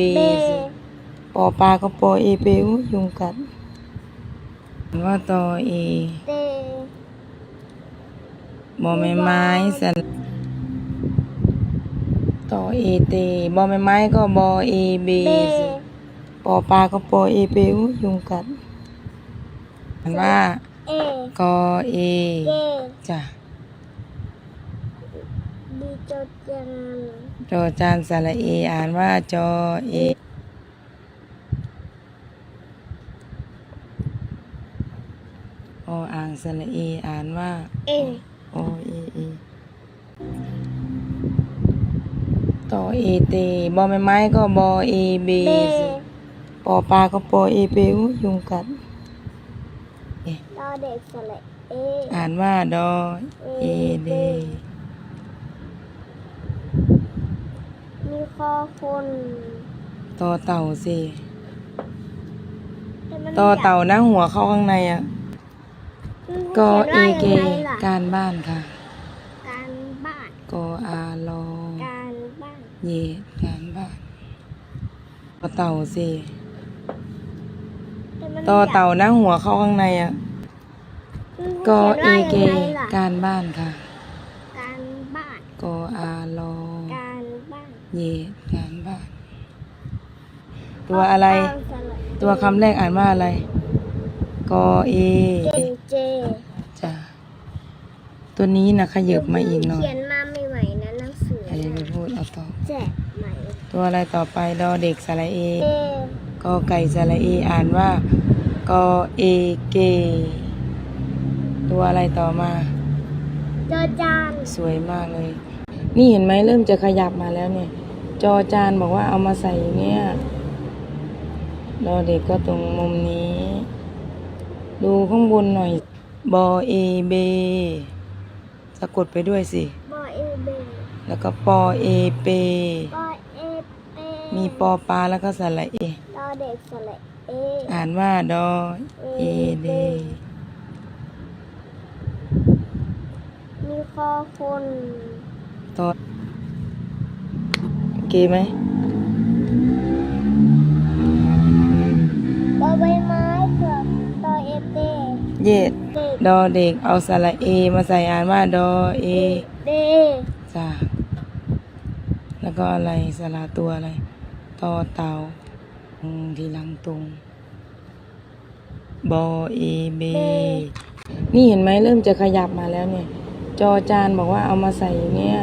เบสปอปลาก็ปอเอเปอุยยุงกัดอ่านว่าตอเอเตบอไม้ไม้สระตอเอเตบอไม้ไม้ก็บอเอเบเบสปอปลาก็ปอเอเปอุยยุงกัดอ่านว่าเอกอเอเกจ้ะดี จดจังจอจานสระเออ่านว่าจอเอออ่างสระเออ่านว่าเอโอเอเอต่อเอเตบอไม้ไม้ก็บอเอเบเบสปอปลาก็ปอเอเปอุยยุงกัดดอเด็กสระเออ่านว่าดอเอเด มี คอคนต่อเต่าสิแต่มันต่อเต่านั่งหัวเข้าข้างในอะมันก็ขีเอยนเกว่ายังไงล่ะการบ้านค่ะการบ้าน กออาลอการบ้าน เยการบ้านต่อเต่าสิแต่มันต่อเต่านั่งหัวเข้าข้างในอะมันก็เอขียนเกว่ายังไงล่ะการบ้านค่ะการบ้าน กออาลอการบ้าน เยการบ้านตัวอะไรตั้งสระตัวคำแรกอ่านว่าอะไร กอเอเจนเจจ้ะตัวนี้นะขยับมาอีกหน่อยเขียนมาใหม่ๆนะหนังสือใครจะไปพูดเอาต่อแจกใหม่ตัวอะไรต่อไปดอเด็กสระเอเอกอไก่สระเออ่านว่ากอเอเก ตัวอะไรต่อมาจอจานสวยมากเลย นี่เห็นไหมเริ่มจะขยับมาแล้วเนี่ย จอจานบอกว่าเอามาใส่เนี่ยดอเด็กก็ตรงมุมนี้ ดูข้างบนหน่อย บอเอเบสะกดไปด้วยสิ บอเอเบแล้วก็ปอเอเป บอเอเปมีปอปลาแล้วก็สระเอดอเด็กสระเออ่านว่าดอเอเด มีคอคน ต่อโอเคไหมบอใบไม้เกือบดอเอเปเย็ดเด็กดอเด็กเอาสระเอ มาใส่อ่านว่าดอเอเดจ้าแล้วก็อะไรสระตัวอะไรต่อเต่าอืมทีหลังตรงบอเอเบนี่เห็นไหมเริ่มจะขยับมาแล้วเนี่ย จอจานบอกว่าเอามาใส่เนี่ย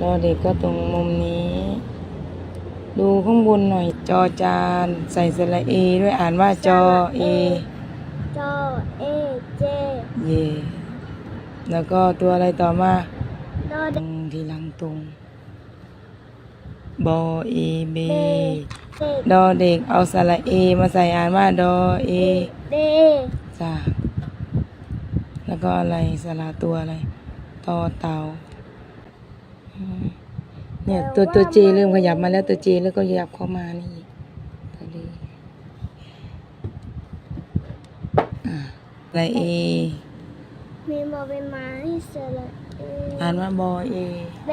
ดอเด็กก็ตรงมุมนี้ ดูข้างบนหน่อยจอจานใส่สระเอด้วยอ่านว่าจอเอจอเอเจเย่แล้วก็ตัวอะไรต่อมาดอตรเด็กงทีหลังตรงบอเอเบเด็กดอเด็กเอาสระเอมาใส่อ่านว่าดอเอเดจ้า แล้วก็อะไรสระตัวอะไรต่อเต่าอืมเนี่ยตัวตัวเจเริ่มขยับมาแล้วตัวเจแล้วก็ขยับเข้ามานี่อีกตัวดีอะอะไรเอมีบอใบไม้สระเออ่านว่าบอเอเบ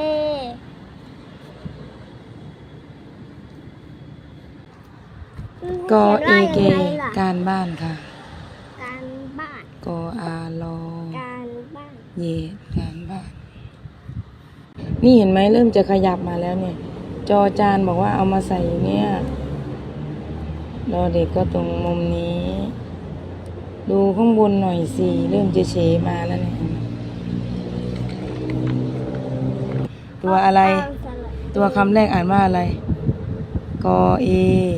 ก็เอเกขียนว่ายังไงล่ะการบ้านค่ะการบ้าน กออาลอการบ้านเยการบ้านนี่เห็นไหมเริ่มจะขยับมาแล้วเนี่ย จอจานบอกว่าเอามาใส่เนี่ยดอเด็กก็ตรงมุมนี้ ดูข้างบนหน่อยสิเริ่มจะเฉมาแล้วเนี่ยตัวอะไร ตั้งสระตัวคำแรกอ่านว่าอะไร กอเอ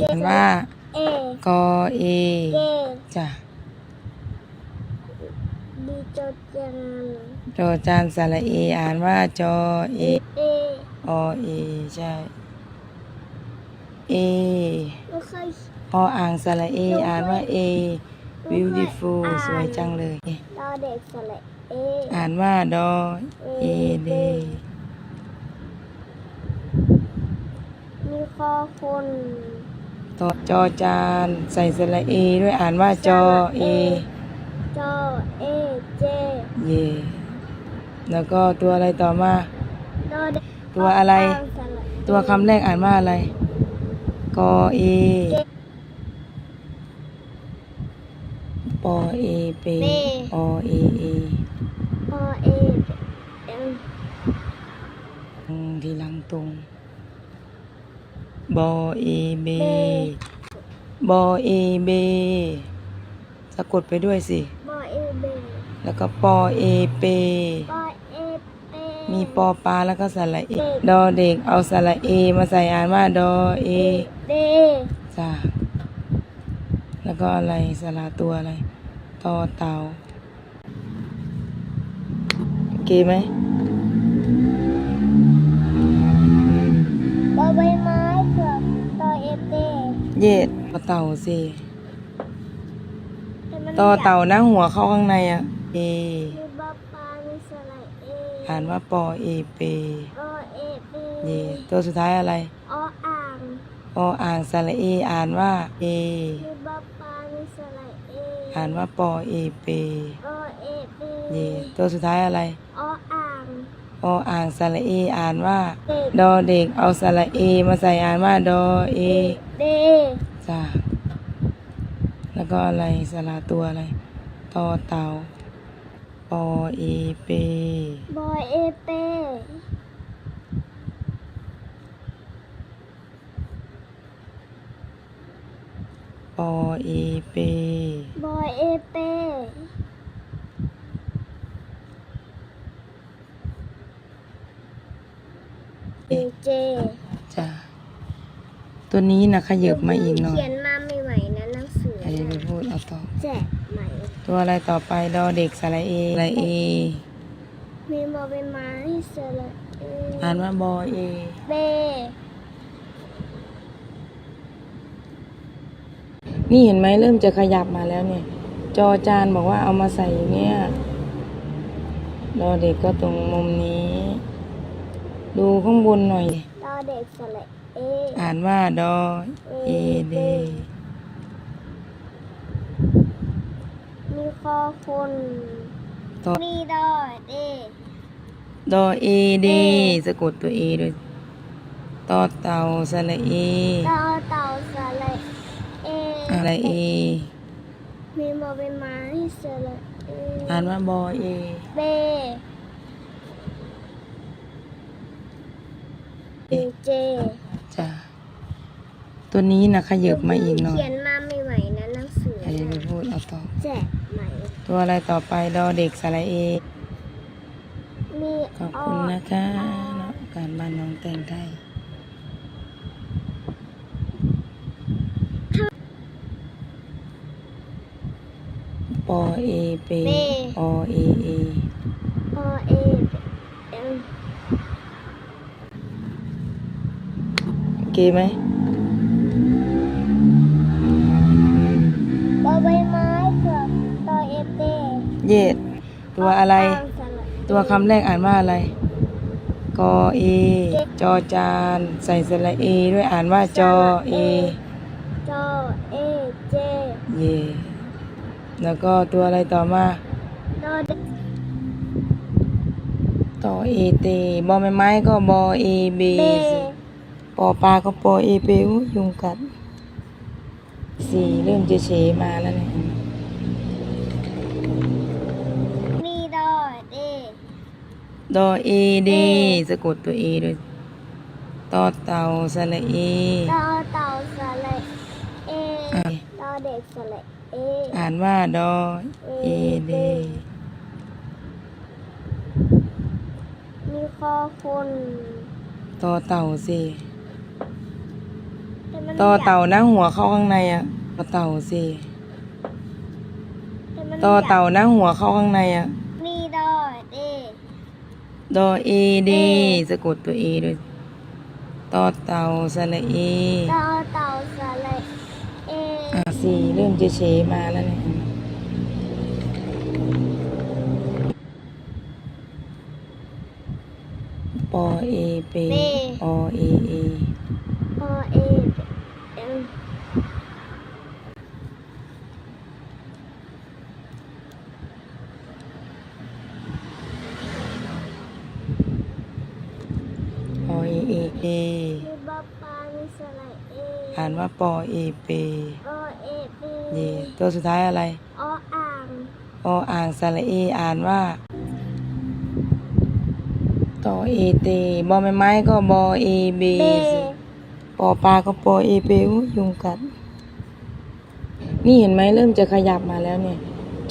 อ่านว่าเอกอเอเกจ้ะดี จดจังจอจานสระเออ่านว่าจอเอเออเอใช่เอไม่เคยออ่างสระเออ่านว่าเอ beautiful สวยจังเลยดอเด็กสระเออ่านว่าดอเอเดมีคอคนต่อจอจานใส่สระเอด้วยอ่านว่าจอเอ จอเอเจเย่แล้วก็ตัวอะไรต่อมา ดอเด็กตัวอะไรตั้งสระตัวคำแรกอ่านว่าอะไร กอเอปอเอเปอเอเอปอเอเอ็มตรงทีหลังตรง บอเอเบบอเอเบสะกดไปด้วยสิปอเอเบ แล้วก็ปอเอเป ปอเอเปมีปอปลาแล้วก็สระเอ ดอเด็กเอาสระเอ มาใส่อ่านว่าดอเอเดจ้าแล้วก็อะไรสระตัวอะไรต่อเต่าโอเคไหมปอใบไม้เผือกตอเอเปเย็ดต่อเต่าสิต่อเต่านะหัวเข้าข้างในอะ เอมีบอปลามีสระเออ่านว่าปอเอเปปอเอเปเยตัวสุดท้ายอะไร ออ่างออ่างสระเอ อ่านว่าเอมีบอปลามีสระเออ่านว่าปอเอเปปอเอเปเยตัวสุดท้ายอะไร ออ่างออ่างสระเอ อ่านว่า เด็กดอเด็กเอาสระเอ มาใส่อ่านว่าดอเอ เดจ้าแล้วก็อะไรสระตัวอะไรต่อเต่าป อเอเป บอเอเป ปอเอเป บอเอเปเอเจจ้าตัวนี้นะขยับมาอีกหน่อย เขียน ตัวอะไรต่อไปดอเด็กสระเอสระเอ มีบอใบไม้สระเออ่านว่าบอเอ เบนี่เห็นไหมเริ่มจะขยับมาแล้วเนี่ย จอจานบอกว่าเอามาใส่เนี่ยดอเด็กก็ตรงมุมนี้ ดูข้างบนหน่อย ตอเด็กสระเอ อ่านว่าดอเอเด มีคอคนต่อมีดอเดดอเอเดสะกดตัวเอด้วยต่อเต่าสระเอตอเต่าสระเออะไรเอ มีบอใบไม้สระเออ่านว่าบอเอเบเอเจจ้ะตัวนี้นะขยับมาอีกหน่อยเขียนมาใหม่ๆนะหนังสือใครจะไปพูดเอาต่อแจกใหม่ ตัวอะไรต่อไปดอเด็กสระเอ มีขอบคุณนะคะเนาะการบ้านน้องแต่งไทยปอเอเปอเอเออเอเอ็มโอเคไหม เย็ดตัวอะไรางสระตัวคำแรกอ่านว่าอะไร กอเอ จอจาน ใส่สระเอ ด้วยอ่านว่าจอเอ จอเอเจ เย่แล้วก็ตัวอะไรต่อมาดอเด็กต่อเอเตบอไม้ไม้ก็บอเอเบเบปอปลาก็ปอเอเปอุ๊ยยุงกัด สี่เริ่มจะเฉมาแล้วเนี่ย มีดอเด ดอเอเดสะกดตัวเอด้วยต่อเต่าสระเอดอเต่าสระเออะดอเด็กสระเออ่านว่าดอเอเดมีคอคนต่อเต่าสิแต่มันต่อเต่านะหัวเข้าข้างในอะต่อเต่าสิแต่มันต่อเต่านะหัวเข้าข้างในอะมีดอเด ดอเอเดสะกดตัวเอด้วยต่อเต่าสระเอดอเต่าสระเออะสี่เริ่มจะเฉมาแล้วเนี่ยปอเอเปอเอเออเอเอ็ม อเอเอเอเออ่านว่าปอเอเปโอเอปีเยตัวสุดท้ายอะไร ออ่างออ่างสระเอ อ่านว่า ต่อเอเตบอไม้ไม้ก็บอเอเบเบปอปลาก็ปอเอเปอุ๊ยยุงกัด นี่เห็นไหมเริ่มจะขยับมาแล้วเนี่ย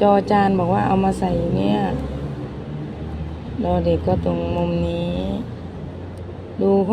จอจานบอกว่าเอามาใส่เนี่ยรอเด็กก็ตรงมุมนี้ ดูข้าง